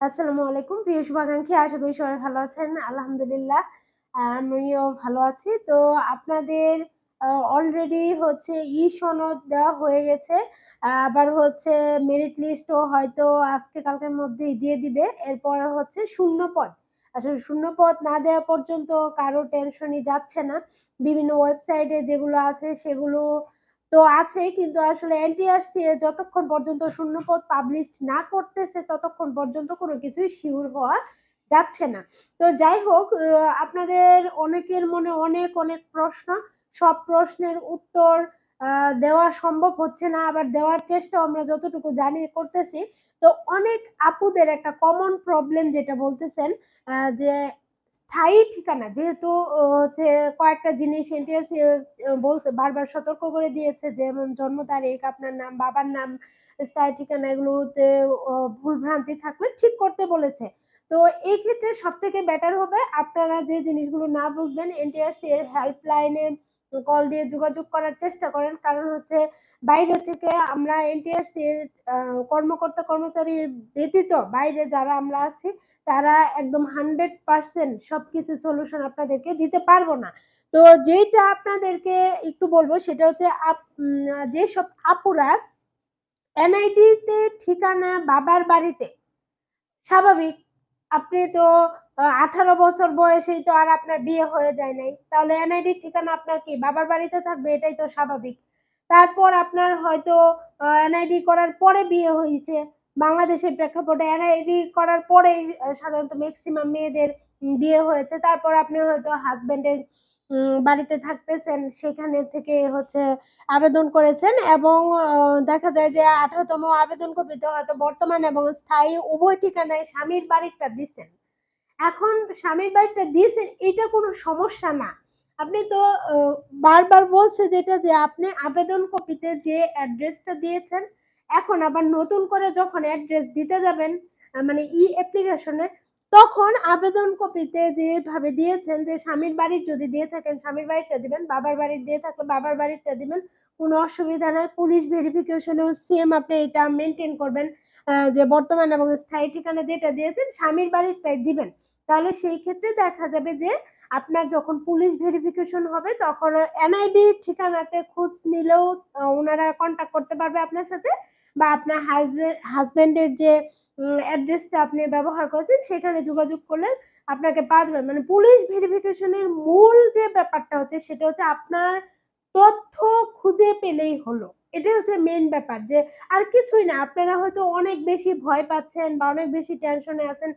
আসসালামু আলাইকুম। প্রিয় শুভাকাঙ্ক্ষী, আশা করি সবাই ভালো আছেন। আলহামদুলিল্লাহ, আমিও ভালো আছি। তো আপনাদের অলরেডি হচ্ছে ই সনদ দেওয়া হয়ে গেছে। আবার হচ্ছে মেরিট লিস্টও হয়তো আজকে কালকের মধ্যেই দিয়ে দিবে। এরপর হচ্ছে শূন্য পদ আসলে শূন্য পদ না দেওয়া পর্যন্ত কারও টেনশনই যাচ্ছে না। বিভিন্ন ওয়েবসাইটে যেগুলো আছে সেগুলো তো আছে কিন্তু আসলে এনটিআরসি যতক্ষণ পর্যন্ত শূন্যপদ পাবলিশ না করতেছে, ততক্ষণ পর্যন্ত কোনো কিছুই শিওর হওয়া যাচ্ছে না। তো যাই হোক আপনাদের অনেকের মনে অনেক অনেক প্রশ্ন। সব প্রশ্নের উত্তর দেওয়া সম্ভব হচ্ছে না, আবার দেওয়ার চেষ্টা আমরা যতটুকু জানি করতেছি। তো অনেক আপুদের একটা কমন প্রবলেম যেটা বলতেছেন যে স্থায়ী ঠিকানা যেহেতু হচ্ছে কয়েকটা জিনিস এনটিআরসি বলছে, বারবার সতর্ক করে দিয়েছে, যেমন জন্ম তারিখ, আপনার নাম, বাবার নাম, স্থায়ী ঠিকানা, এগুলোতে ভুলভ্রান্তি থাকলে ঠিক করতে বলেছে। তো এই ক্ষেত্রে সব থেকে বেটার হবে, আপনারা যে জিনিসগুলো না বুঝবেন এনটিআরসি এর হেল্পলাইনে কল দিয়ে যোগাযোগ করার চেষ্টা করেন। কারণ হচ্ছে বাইরে থেকে আমরা এনটিআরসি কর্মকর্তা কর্মচারী ব্যতীত বাইরে যারা আমরা আছি, তারা একদম হান্ড্রেড পার্সেন্ট সবকিছু সলিউশন আপনাদেরকে দিতে পারব না। তো যেটা আপনাদেরকে একটু বলব সেটা হচ্ছে যেসব আপুরা এনআইডিতে ঠিকানা বাবার বাড়িতে, স্বাভাবিক আপনি তো আঠারো বছর বয়সেই তো আর আপনার বিয়ে হয়ে যায় নাই। তাহলে এনআইডির ঠিকানা আপনার কি? বাবার বাড়িতে থাকবে, এটাই তো স্বাভাবিক। তারপর আপনার হয়তো এনআইডি করার পরে বিয়ে হয়েছে। বাংলাদেশের প্রেক্ষাপটে এনআইডি করার পরেই সাধারণত ম্যাক্সিমাম মেয়েদের বিয়ে হয়েছে। তারপর আপনি হয়তো হাজবেন্ডের বাড়িতে থাকতেছেন, সেখানে থেকে হচ্ছে আবেদন করেছেন এবং দেখা যায় যে আঠারোতম আবেদন কপিতে হয়তো বর্তমান এবং স্থায়ী উভয় ঠিকানায় স্বামীর বাড়িটা দিচ্ছেন এখন স্বামীর বাড়িটা দিয়েছেন, এটা কোনো সমস্যা না। আপনি তো বারবার বলছে যেটা যে আপনি আবেদন কপিতে যে অ্যাড্রেসটা দিয়েছেন, এখন আবার নতুন করে যখন অ্যাড্রেস দিতে যাবেন মানে ই অ্যাপ্লিকেশনে তখন আবেদন কপিতে যেভাবে দিয়েছেন যে স্বামীর বাড়ির যদি দিয়ে থাকেন, স্বামীর বাড়িটা দিবেন, বাবার বাড়ির দিয়ে থাকলে বাবার বাড়িটা দিবেন, কোনো অসুবিধা নাই। পুলিশ ভেরিফিকেশনেও সেম আপনি এটা মেনটেন করবেন যে বর্তমান এবং স্থায়ী ঠিকানা যেটা দিয়েছেন স্বামীর বাড়িরটাই দিবেন। তাহলে সেই ক্ষেত্রে দেখা যাবে যে আপনার যখন পুলিশ ভেরিফিকেশন হবে, তখন এনআইডি ঠিকানাতে খোঁজ নিলেও ওনারা কন্ট্যাক্ট করতে পারবে আপনার সাথে। বা আপনার হাজবেন্ডের যে অ্যাড্রেসটা আপনি ব্যবহার করেছেন, সেখানে যোগাযোগ করলেন আপনাকে পাওয়া মানে পুলিশ ভেরিফিকেশনের মূল যে ব্যাপারটা হচ্ছে, সেটা হচ্ছে আপনার তথ্য খুঁজে পেলেই হলো। এটা হচ্ছে মেন ব্যাপার যে, আর কিছুই না, আপনারা হয়তো অনেক বেশি ভয় পাচ্ছেন বা অনেক বেশি টেনশনে আছেন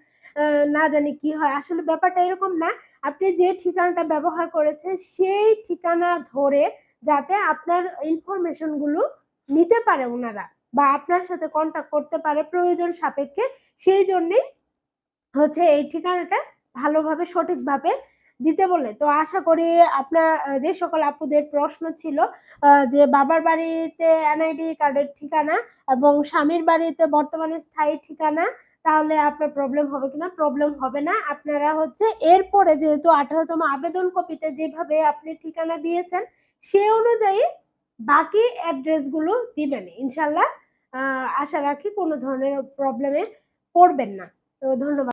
না জানি কি হয়। আসলে ব্যাপারটা এরকম না, আপনি যে ঠিকানাটা ব্যবহার করেছেন, সেই ঠিকানা ধরে যাতে আপনার ইনফরমেশনগুলো নিতে পারে ওনারা। বা আপনার সাথে কন্ট্যাক্ট করতে পারে প্রয়োজন সাপেক্ষে, সেই জন্যেই হচ্ছে এই ঠিকানাটা ভালোভাবে সঠিকভাবে দিতে বলে তো আশা করি আপনার যে সকল আপুদের প্রশ্ন ছিল যে বাবার বাড়িতে এনআইডি কার্ডের ঠিকানা এবং স্বামীর বাড়িতে বর্তমানে স্থায়ী ঠিকানা, তাহলে আপনার প্রবলেম হবে কিনা? প্রবলেম হবে না। আপনারা হচ্ছে এরপরে যেহেতু আঠারোতম আবেদন কপিতে যেভাবে আপনি ঠিকানা দিয়েছেন, সে অনুযায়ী বাকি অ্যাড্রেসগুলো দিবেন। ইনশাল্লাহ আশা রাখি কোনো ধরনের প্রবলেমে পড়বেন না। তো ধন্যবাদ।